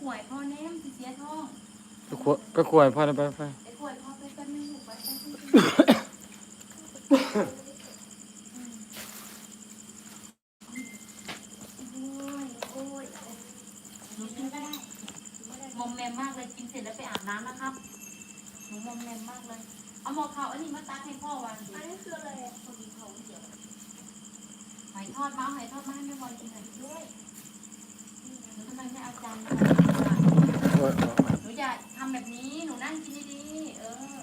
ขวยพ่อแนมสิเสียท้องไปขวไปขวายพ่อนะไปไป ไปขวยพ่อไปกันไม่ถูกไปไปหนูกินก็ได้มอมแมมมากเลยกินเสร็จแล้วไปอาบน้ำนะครับหนูมอมแมมมากเลย เอาหมอเขาอันนี้มาตักให้พ่อวันเดียว อันนี้คืออะไรอะ พอดีเขาเดี๋ยวหอยทอดมาหอยทอดมาให้แม่บอลกินหน่อยด้วยหนูทำไมไม่เอาจานมา โอ้ยเอา หนูอย่าทำแบบนี้ หนูนั่งกินดีๆ เออ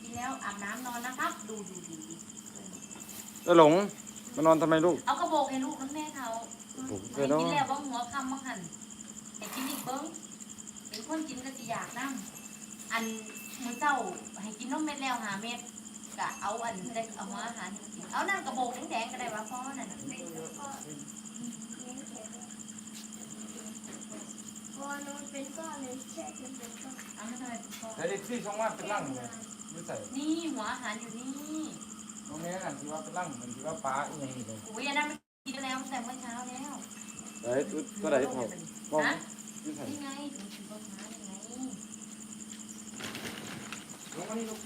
กินแล้วอาบน้ำนอนนะครับ ดูดูดูดู แล้วหลงมานอนทำไมลูก เอากระบอกให้ลูกน้ำแม่เขาผมไปเคยเนาะกินแล้วว่าหัวคำมาหันไอ้กินอีกเบิ้งเป็นคนกินก็จะอยากนั่งอันมือเจ้าให้กินนมเม็ดแล้วหาเม็ดกะเอาอันได้เอามาอาหารให้มันกินเอานั่นกระบอกแดงๆก็ได้วะพ่อนั่นน่ะแล้วก็เลี้ยงแขนพอโนนเป็นก้อนเลยแช่จนเป็นก้อนเอาไม่ทำไมพ่อแต่เด็กที่ช่องว่างเป็นร่างเลยไม่ใส่นี่หัวอาหารอยู่นี่ ตรงนี้นั่นที่ว่าเป็นร่างมันที่ว่าปลาอีหยังนี่เลยอุ้ยอันนั้นมันกินแล้วตั้งแต่เมื่อเช้าแล้วไหนตัวตัวไหนพอพอฮะไม่ใส่นี่ไงถึงถึงรถม้ายังไง ลงมานี่ลูก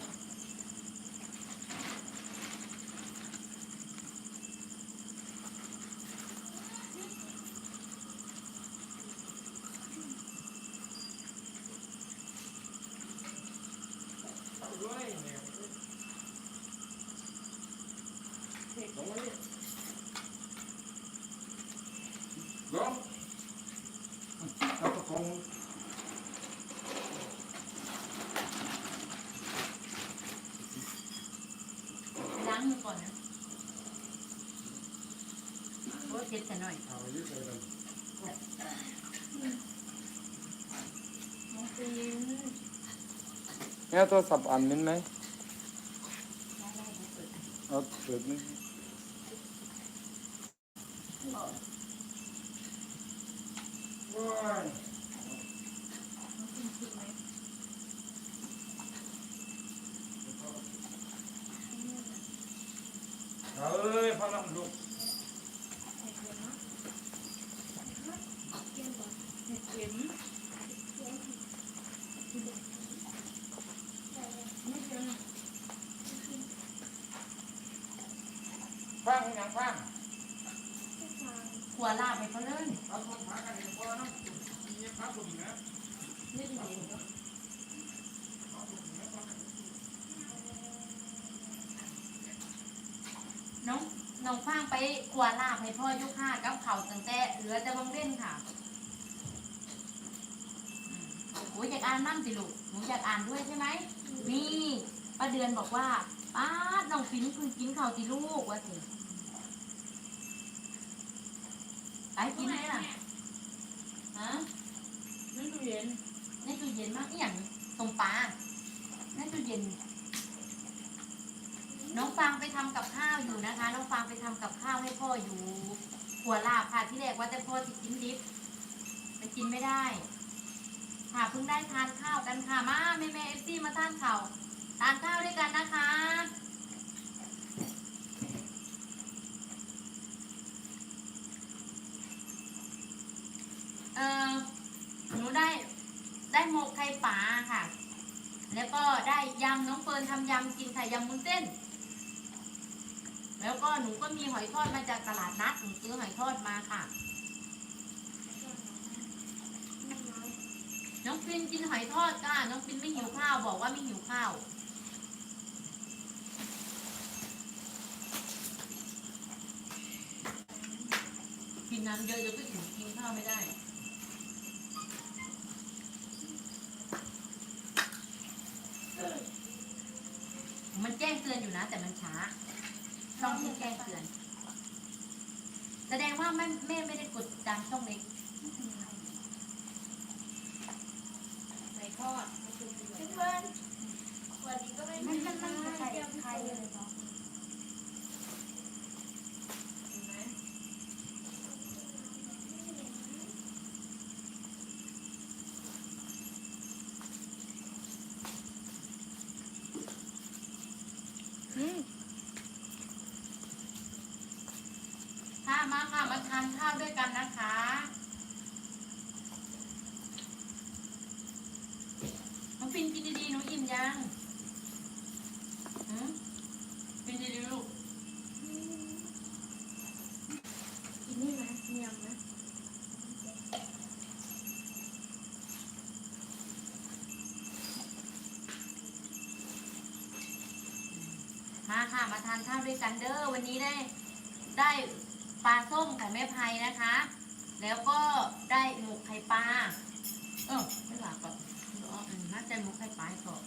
ลงเอาตะกง ไปล้างมือก่อนนะโอ้เช็ดใส่หน่อย เอายืดใส่กัน มองฟิน แม่โทรศัพท์อันนิดไหมเอาเปิดนี่ว้ายน้องฟินชิมไหมเอาเอ้ยพ่อน้ำลูก เกี่ยวก่อน เห็ดเข็ม เกี่ยว ไม่เจอ ฟังให้หยังฟัง ขัวลาบไปเขาเลย เอาคนหากันให้พ่อน้ำมีพระบุญนะ ไม่ได้เห็นน้องน้ องฟางไปขัวลาบให้พ่อยุค่ากับเขาวตั้งแต่เหลือแต่บางเล่นค่ะอืมโอ้ยอยากอ่านน้ำสิลูกหนูอยากอ่านด้วยใช่ไหมนี่ป้าเดือนบอกว่าป้าดน้องฟินคือกินข้าวที่ลูกว่าสิไปกินไหมล่ะฮะนั่นตู้เย็นในตู้เย็นมากอหย่างตรงปลาในตู้เย็น น้องฟางไปทำกับข้าวอยู่นะคะ น้องฟางไปทำกับข้าวให้พ่ออยู่หัวลาบค่ะที่แรกว่าแต่พ่อจะกินดิบไปกินไม่ได้ ค่ะเพิ่งได้ทานข้าวกันค่ะมาแม่แม่เอฟซีมาทานข้าวทานข้าวด้วยกันนะคะ เออหนูได้ได้หมกไข่ป่าค่ะ แล้วก็ได้ยำน้องเฟิร์นทำยำกินค่ะยำมุ้นเส้น แล้วก็หนูก็มีหอยทอดมาจากตลาดนัดหนูซื้อหอยทอดมาค่ะ น้องฟินกินหอยทอดค่ะน้องฟินไม่หิวข้าวบอกว่าไม่หิวข้าวกินน้ำเยอะเดี๋ยวก็ถึงกินข้าวไม่ได้ มันแจ้งเตือนอยู่นะ แต่มันช้า ช่องที่แจ้งเตือน แสดงว่าแม่แม่ไม่ได้กดดังช่องเล็กไก่ทอดเพื่อนวันนี้ก็ไม่ไม่มีไม่ไม่ไม่ใครใครเลยเนาะ ทานข้าวด้วยกันนะคะน้องฟินกินดีๆน้องอิ่มยังฟินดีๆลูกกินนี่นะเนียมนะมาค่ะมาทานข้าวด้วยกันเด้อวันนี้ได้ได้ ปลาส้มไข่แม่ไพนะคะ แล้วก็ได้หมกไข่ปลา เออไม่หลับก่อนเดี๋ยวเอาอืมน่าจะหมกไข่ปลาก่อน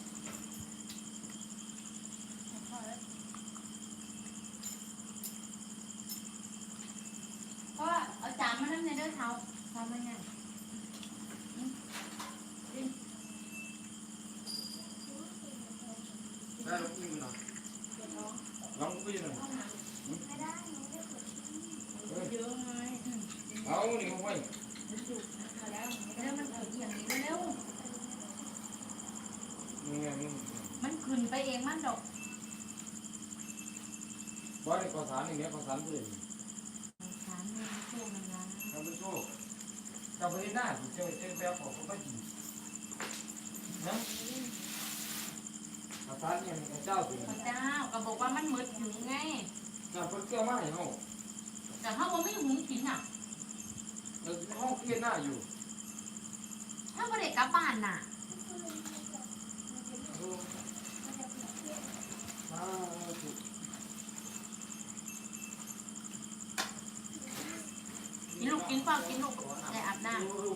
ก็เอาจานมานั่งในเด้อเท้าเท้ามาเนี่ยได้ลูกอุ้ยมันหน่อยลองอุ้ยหน่อยไม่ได้หนูไม่ เปิดที่เยอะไงเอานี่เขาไว้มันจุกนะคะแล้วเร็วมันขึ้นอย่างนี้เร็วนี่ไงนี่มันขึ้นไปเองมันดอกบ้านในข้าวสารอย่างเงี้ยข้าวสารเพื่อนสารเงินช่วงมันนะทำไปโชคกับไปหน้าถูกเจ้าเจ้าแบบของเขาไม่กินนะข้าวสารเนี่ยมันเจ้าสิพระเจ้าก็บอกว่ามันมืดถึงไงน่ะเพิ่นเกี่ยวมาให้เฮา แต่ถ้าว่าไม่หุงกินอะเราห้องเกียนหน้าอยู่ถ้าว่าเด็กกลับบ้านน่ะโอ้สาธุกินลูกกินเปล่ากินลูกได้อาบน้โอ้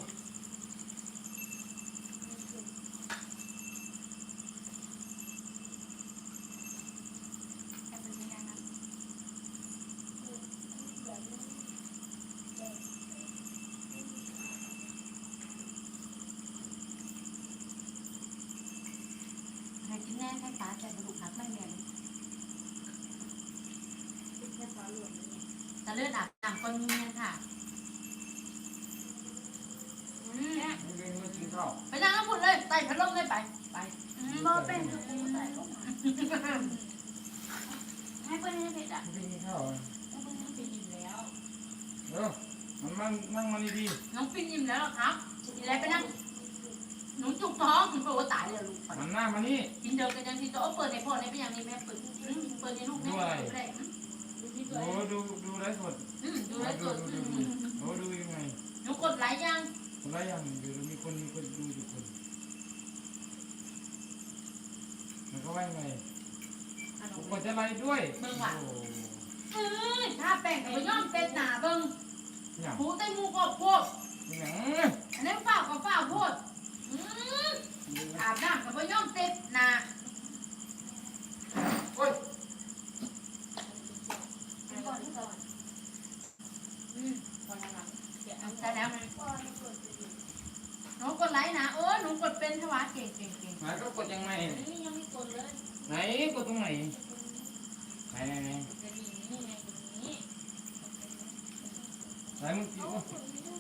ำให้กินแน่ให้ปลาใส่กระดูกหักไม่แม่น แค่ฟ้าหลวงนี่ แต่ เลือดอาบน้ำก้อนเงี้ยค่ะอืมไม่ได้ไม่กินข้าวไปนั่งแล้วพูดเลยไต่พัดลมเลยไป ไปอืมบ่เป็นคือกูใส่ลงมาให้เพื่อนให้เผ็ดอะไม่ได้กินข้าวแล้วมันไปอิ่มแล้ว เออมันนั่งนั่งมาดีน้องปินยิ้มแล้วเหรอครับกินอะไรไปนั่งหนูจุกท้องคุณโปรตายเลยลูกๆมันหน้ามานี่กินเดิมกันยังที่โต๊ะเปิดในพ่อในเป็นอย่างนี้แม่เปิดอืมเปิดในลูกแม่เปิดได้อืมดูที่ตัวโอ้เองดูดู ไลฟ์สดอืมดูแลวดูตัวดูอืดูมโอ้ดูยังไงหนูกดไลค์ยังคนละอย่างดูดูมีคนมีคนดูอยู่คนมันก็ว่ายังไงอะหผนูมก็จะไลฟ์ด้วยเบิ่งว่ะโอ้เอ้ยถ้าแป้งกับย่อมเต็มหนาเบิ่งยังหูเต็มมูกอบโพดยังอันนี้ฝ้ากับฝ้าโพดอืมอาบน้ำกับย่อมเต็มหนา โอ้ย ไปก่อนที่ก่อนอืมก่อนหลังเดี๋ยวเอา แต่แล้ว พ่อไม่เปิดไปดู หนูกดไลค์นะเออหนูกดเป็นทวารเก่งเก่งเก่ง ไหนก็กดยังไง นี่ยังไม่กดเลย ไหนกดตรงไหนไหนไหนไหน จะดีนี่ไงตรงนี้ ไหนมึงกิน เอา โอ้ ผลไม่ได้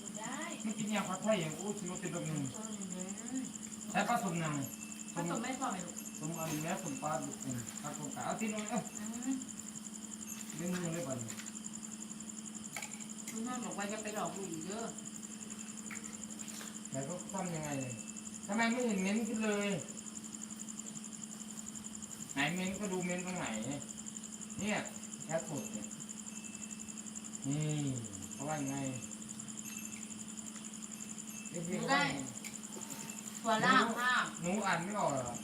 กดได้ มึงกินยาผัดไทยอย่างโอ้ชิโนติดแบบนึง อืม ใช้ปลาสมยังไง ผสมไม่พอไหมลูก สมอันนี้แม่สมปลาดุกอืมปลาสมกา เอาที่นู้นเอ้าอืมเล่นมือเลยบ่นคุณแม่บอกว่าจะไปหลอกลูกอยู่เยอะแต่ก็ทำยังไงเลยทำไมไม่เห็นเม้นขึ้นเลย ไหนเม้นก็ดูเม้นตรงไหน เนี่ยแคทบดเนี่ยนี่เขาว่ายังไงเอ๊ะพี่เขาว่ายังไงตัวล่างภาพหนูอ่านไม่ออกเหรอ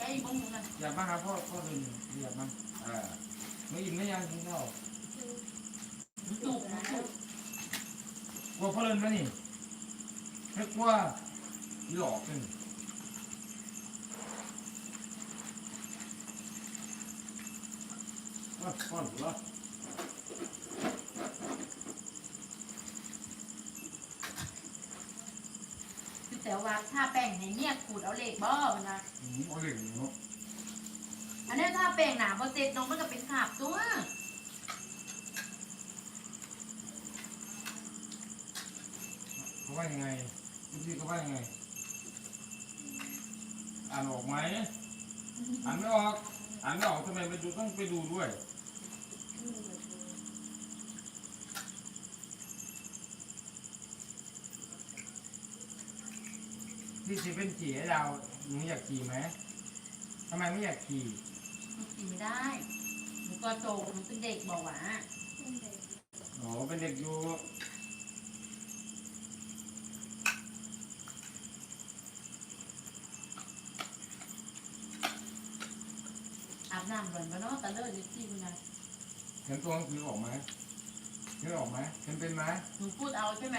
ใช้บ้งนะอยามาหาพ่อพ่อเลยอยากมาเออไม่อิ่มไม่ยังกินข้าวจุกนะกลัวพ่อเลินไหมนี่ไม่กลัวหลอกกันอะพ่อหรือ วะคือแต่ว่าถ้าแป้งในเนี่ยขูดเอาเหล็กบ่มันนะอืมเอาเหล่งเนาะอันนี้ถ้าแป้งหนาบ่เสร็จน้องมันก็เป็นขาบตัวเขาว่ายังไงพี่เขาว่ายังไง อ่านออกไหมอ่านไม่ออกอ่านไม่ออกทำไมไปดูต้องไปดูด้วย นที่สิเป็นขี่ให้เราหนูอยากขี่ไหมทำไมไม่อยากขี่หนูกินไม่ได้หนูก็โตหนูเป็นเด็กบอกว่าเป็นเด็กโอ้เป็นเด็กอยู่อาบน้ำก่อนมาเนาะแต่เลิกจะที่คุณนะเห็นตัวหนังสือออกไหมเห็นออกไหมเห็นเป็นไหมหนูพูดเอาใช่ไหม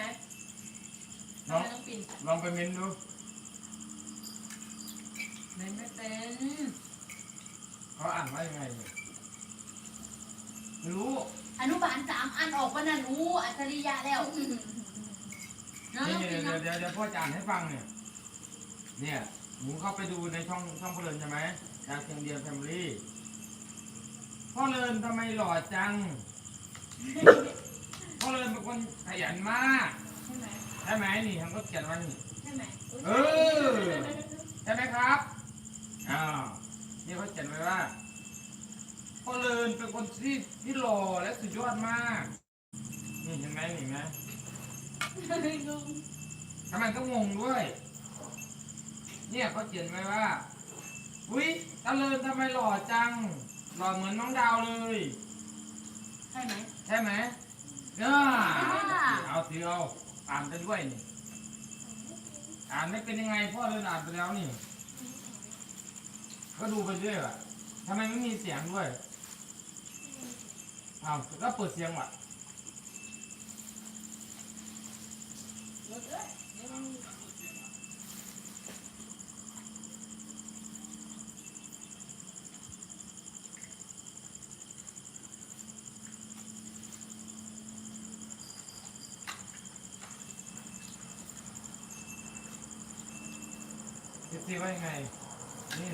น้องไม่ต้องปิ่นลองไปเม้นดู ไม่ไม่เป็นเขาอ่านว่ายังไงเนี่ยไม่รู้ อนุบาลสามอันออกมานะหนูอัจฉริยะแล้วเนาะนี่น้องเดี๋ปิ่ยนวเดี๋ยวเนาะเดี๋ยวเดี๋ยวพ่อจะอ่านให้ฟังเนี่ย เนี่ยหนูเข้าไปดูในช่องช่องพ่อเลินใช่ไหมดาวเชียงเดียนแฟมิลี่พ่อเลินทำไมหล่อจัง พ่อเลินเป็นคนขยันมาก ใช่ไหมใช่ไหมนี่ทำก็เขียนไว้นี่ใช่ไหมเออ ใช่ไหมครับอ้าวนี่เขาเขียนไว้ว่าพ่อเลินเป็น คนที่ที่หล่อและสุดยอดมาก นี่เห็นไหมนี่เห็นไหมลุงทำไมต้องงงด้วย เนี่ยเขาเขียนไว้ว่าอุ้ยตะเลินทำไมหล่อจัง หล่อเหมือนน้องดาวเลย ใช่ไหมใช่ไหมเออเอาถือเอาอ่านไปด้วยนี่ อ่านไม่เป็นยังไงพ่อเลินอ่านไปแล้วนี่ ก็ดูไปเรื่อยว่ะทำไมไม่มีเสียงด้วย อ้าวก็เปิดเสียงว่ะเอ้ยเดี๋ยวมันคิดสิว่ายังไง นี่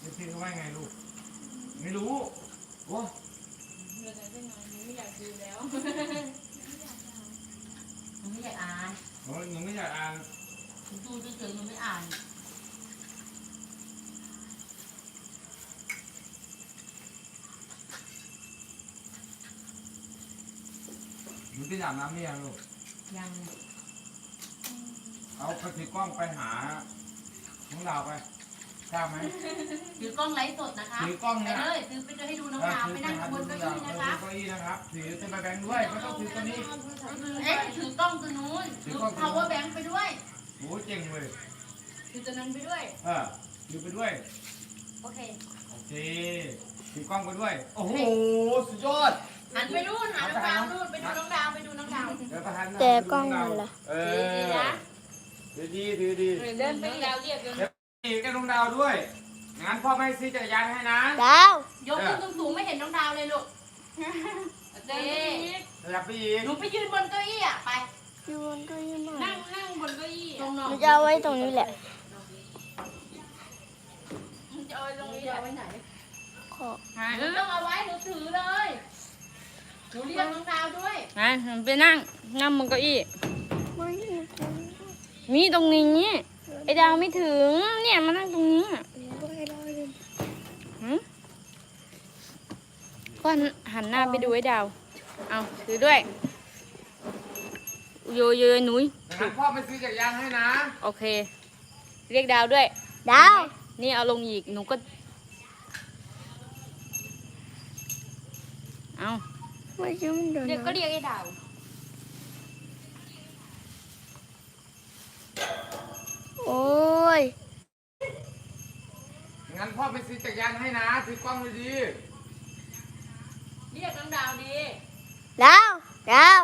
คิดสิว่ายังไงลูก ไม่รู้ โอ้ เดี๋ยวจะได้ไงหนูไม่อยากดูแล้ว หนูไม่อยากอ่าน โหหนูไม่อยากอ่าน หนูดูเฉยๆหนูไม่อ่าน หนูไปอาบน้ำหรือยังลูก ยังเอาไปถือกล้องไปหาน้องดาวไปทราบไหมถือกล้องไลฟ์สดนะคะถือกล้องไปเนี่ยเลยถือไปเลยให้ดูน้องดาวไปนั่งบนเก้าอี้นะคะเก้าอี้นะครับ ถือเป็นใบแบงค์ด้วยไม่ต้องถือตัวนี้ เอ๊ะถือกล้องตัวนู้นถือ power bank ไปด้วยโหเจ๋งเลยคือจะนั้นไปด้วย เออถือไปด้วย โอเค โอเคถือกล้องไปด้วย โอ้โห สุดยอด หันไปนู่นหันน้องดาวนู่นไปดูน้องดาวไปดูน้องดาวเดี๋ยวประธานแต่กล้องมันล่ะเอถือดีนะอถือดีถือดีเดินไปดาวเรียกเลยอีกให้น้องดาวด้วยงั้นพ่อไม่ซื้อจักรยานให้นะดาวยกขึ้นสูงๆไม่เห็นน้องดาวเลยลูกเดินไปอีกขยับไปอีกหนูไปยืนบนเก้าอี้อะไปอยู่บนเก็ยี่หน่อยนั่งนั่งบนเก้าอี้ตรงนหอนนูจะเอาไว้ตรงนี้แหละมันจะเอาตรงนี้จะเอาไว้ไหนขอหนูต้องเอาไว้หนูถือเลย หนูเรียกน้องดาวด้วยนะไปนั่งนั่งบนเก้าอี้ไม่มีตรงนี้ มีตรงนี้ ไอ้ดาวไม่ถึง เนี่ยมานั่งตรงนี้ด้วยรอยเลยก็หันหน้าไปดูไอ้ดาว เอาถือด้วย โยโยหนุยงั้นพ่อไม่ซื้อจักรยานให้นะ โอเค เรียกดาวด้วย ดาว นี่เอาลงอีก หนูก็ เอา ไม่ใช่มันเดินเรียกก็เรียกไอ้ดาวโอ้ยงั้นพ่อไม่ซื้อจักรยานให้นะถือกล้องเลยดีเรียกน้องดาวดีดาวดาว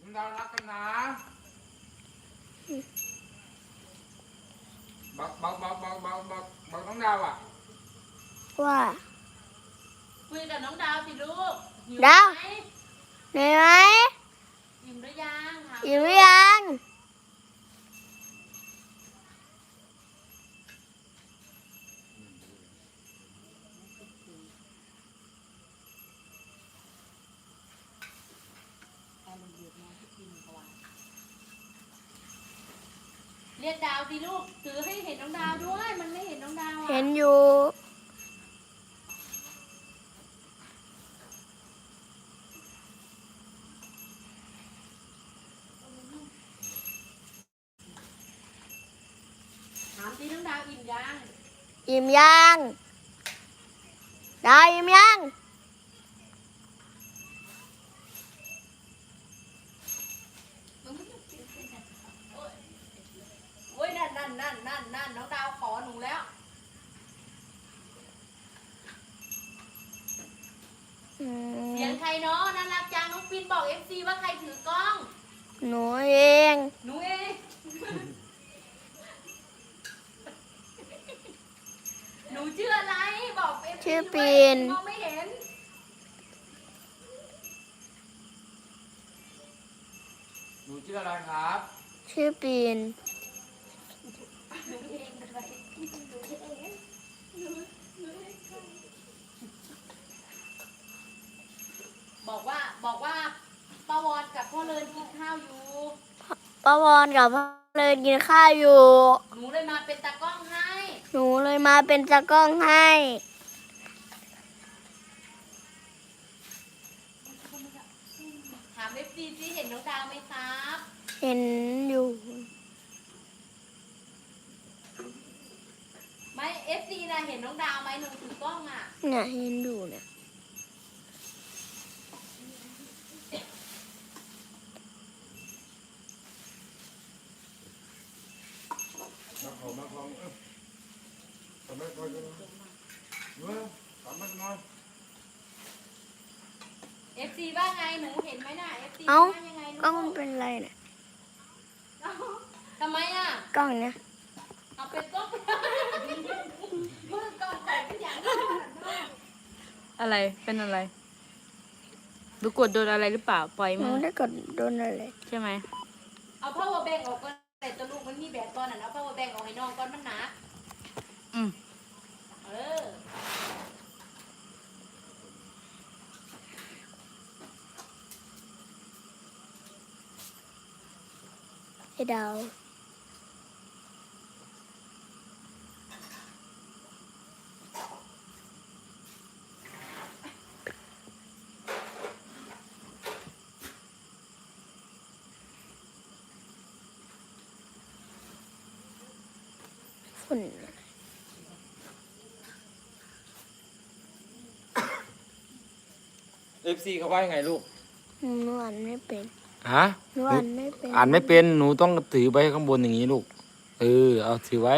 น้องดาวรักกันนะบอกบอกบอกบอกบอกบอกบอกน้องดาวอะว่า คุยกับน้องดาวสิลูกหิวดาวไหมเหนื่อยไหมหิวหรือยังถามอยู่หรือยังเรียกดาวสิลูกถือให้เห็นน้องดาวด้วย มันไม่เห็นน้องดาวอะเห็นอยู่ อิ่มยัง อิ่มยังดาวอิ่มยังโอ้ยนั่นนั่นนั่นนั่นนั่นน้องดาวขอหนูแล้วอืเสียมงใครเนาะน่ารักจังน้องปินบอกเอฟซีว่าใครถือกล้อง หนูเอง หนูเอง นูชื่ออะไร บอกเอฟซีชื่อปีน มองไม่เห็น หนูชื่ออะไรครับ ชื่อปีน บอกว่าบอกว่าป้าวอนกับพ่อเลินกินข้าวอยู่ป้าวอนกับพ่อเลยกินข้าวอยู่ หนูเลยมาเป็นตากล้องให้ หนูเลยมาเป็นตากล้องให้ ถามเอฟซีซิเห็นน้องดาวไหมครับ เห็นอยู่ ไม่เอฟซีนะเห็นน้องดาวไหมหนูถือกล้องอะ เนี่ยเห็นอยู่เนี่ย มาขอมาขอเออ ทำไมคอยกันเว้ยทำไมนอนเอฟซีว่าไงหนูเห็นไหมน่ะเอฟซีเอ้า ว่ายังไงกล้องมันเป็นไรเนี่ยเอ้าทำไมอะ กล้องเนี่ยเอาเป็นกล้องไปเมื่อกล้องแต่เป็นอย่างนั้นอะไร เป็นอะไรดูกดโดนอะไรหรือเปล่า ปล่อยหนูมือได้กดโดนอะไรใช่ไหม เอา power bank ออกก่อนแต่ตัวลูกมันมีแบตก่อนอะเอา power bank ออกให้น้องก่อนมันหนาอืม เออไอ้ดาวฝุ่น เอฟซีเขาว่ายังไงลูก หนูอ่านไม่เป็นฮะหนูอ่านไม่เป็นอ่านไม่เป็นหนูต้องถือไว้ข้างบนอย่างนี้ลูก เออ เอาถือไว้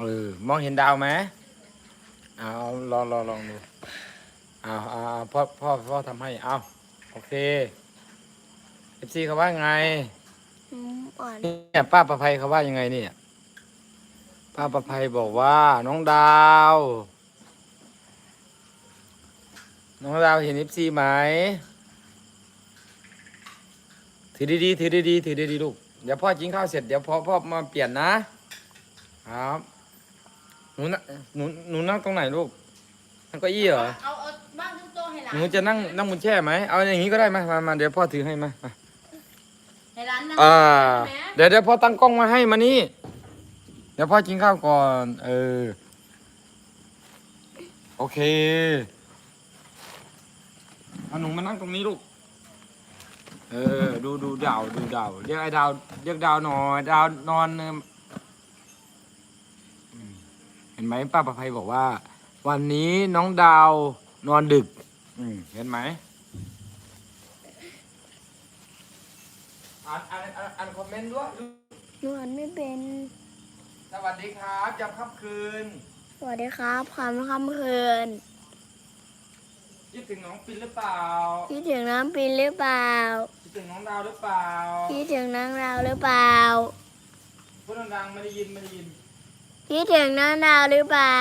เออ มองเห็นดาวไหมเอาลองลองลองดูเอาเอาเอาพ่อพ่อพ่อทำให้เอาโอเคเอฟซีเขาว่าไง หนูอ่านเนี่ยป้าประภัยเขาว่ายังไงเนี่ย ป้าประภัยบอกว่าน้องดาว น้องดาวเห็นเอฟซีไหม ถือดีๆ ถือดีๆ ถือดีๆ ลูก เดี๋ยวพ่อกินข้าวเสร็จ เดี๋ยวพ่อพ่อมาเปลี่ยนนะ ครับ หนูนั่งหนูหนูนั่งตรงไหนลูกนั่งเก้าอี้เหรอ เอาเอาบ้างทั้งโต๊ะให้หลานหนูจะนั่งนั่งบนแช่ไหม เอาอย่างนี้ก็ได้มามามาเดี๋ยวพ่อถือให้มามาให้หลานนั่งอ่า ใช่ไหมเดี๋ยวเดี๋ยวพ่อตั้งกล้องมาให้มานี่ เดี๋ยวพ่อกินข้าวก่อน เออ โอเค เอาหนูมานั่งตรงนี้ลูก เออ ดูดูดาวดูดาวเรียกไอ้ดาวเรียกดาวหน่อยดาวนอนเอมอืมเห็นไหมป้าประภัยบอกว่า วันนี้น้องดาวนอนดึก อืมเห็นไหมอ่านอ่านอ่านอ่านคอมเมนต์ด้วย หนูอ่านไม่เป็น สวัสดีครับยามค่ำคืน สวัสดีครับความค่ำคืน คิดถึงน้องปินหรือเปล่า คิดถึงน้ำปีนหรือเปล่า คิดถึงน้องดาวหรือเปล่า คิดถึงนางดาวหรือเปล่า พูดดังๆไม่ได้ยินไม่ได้ยิน คิดถึงนางดาวหรือเปล่า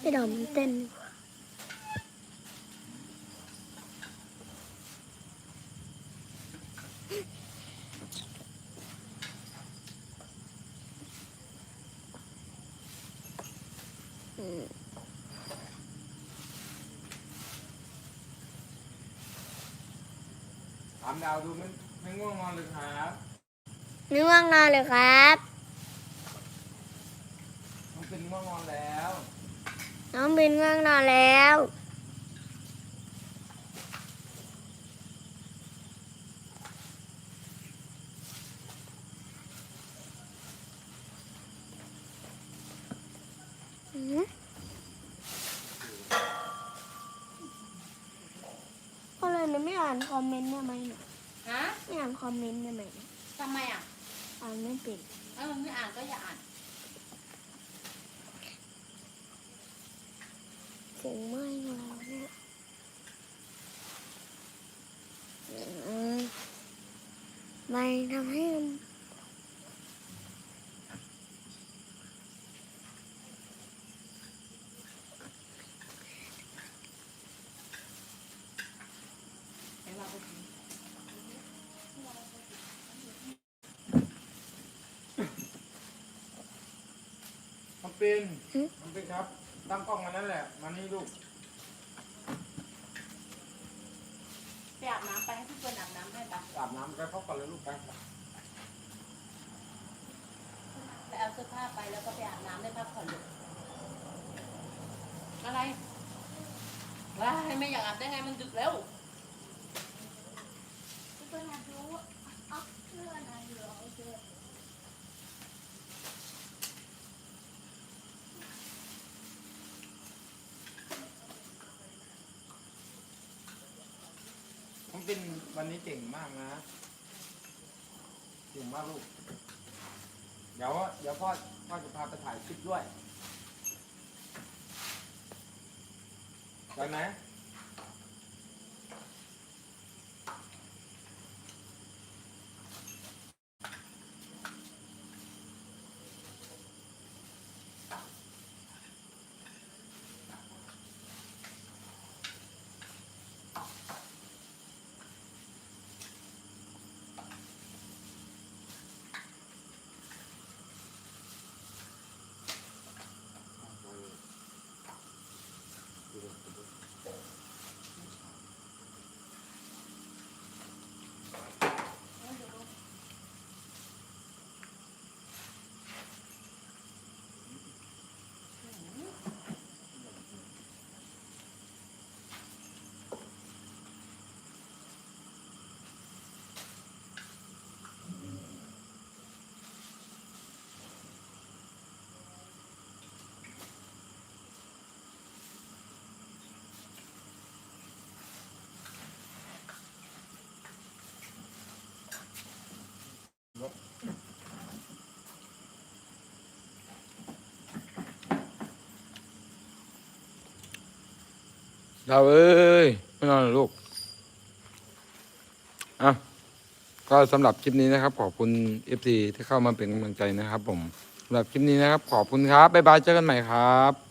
ไอ้ดอกมันเต้นดีกว่าอืม ถามดาวดูไม่ไม่ง่วงนอนเลยครับนึกว่างนอนเลยครับ น้องเป็นง่วงนอนแล้ว น้องบินง่วงนอนแล้ว อืมก็เลยหนูไม่อ่านคอมเมนต์ได้ไหมเนี่ยฮะไม่อ่านคอมเมนต์ได้ไหมเนี่ยทำไมอะอ่านไม่เป็นเออไม่อ่านก็อย่าอ่านเสียงไหม้แล้วเนี่ยเออไม่ทำให้มัน เห็นว่าไปกิน น้องเป็นน้องเป็นครับ ตั้งกล้องมานั่นแหละ มานี่ลูก ไปอาบน้ำไปให้พี่เฟิร์นอาบน้ำให้ปะอาบน้ำไปเข้าก่อนเลยลูกไปไปเอาเสื้อผ้าไปแล้วก็ไปอาบน้ำได้พักผ่อนเลยอะไรว้ายไม่อยากอาบได้ไงมันดึกแล้วทุกคนอยากรู้ว่าอ๊อกเพื่อนอะไรเหรอเจอ น้องเป็น วันนี้เก่งมากนะ เก่งมากลูก เดี๋ยวเดี๋ยวพ่อพ่อจะพาไปถ่ายคลิปด้วยไปไหม เราเอ้ยไม่นอนหรอลูกอะก็สำหรับคลิปนี้นะครับ ขอบคุณ FC ที่เข้ามาเป็นกำลังใจนะครับ ผมสำหรับคลิปนี้นะครับ ขอบคุณครับบ๊ายบายเจอกันใหม่ครับ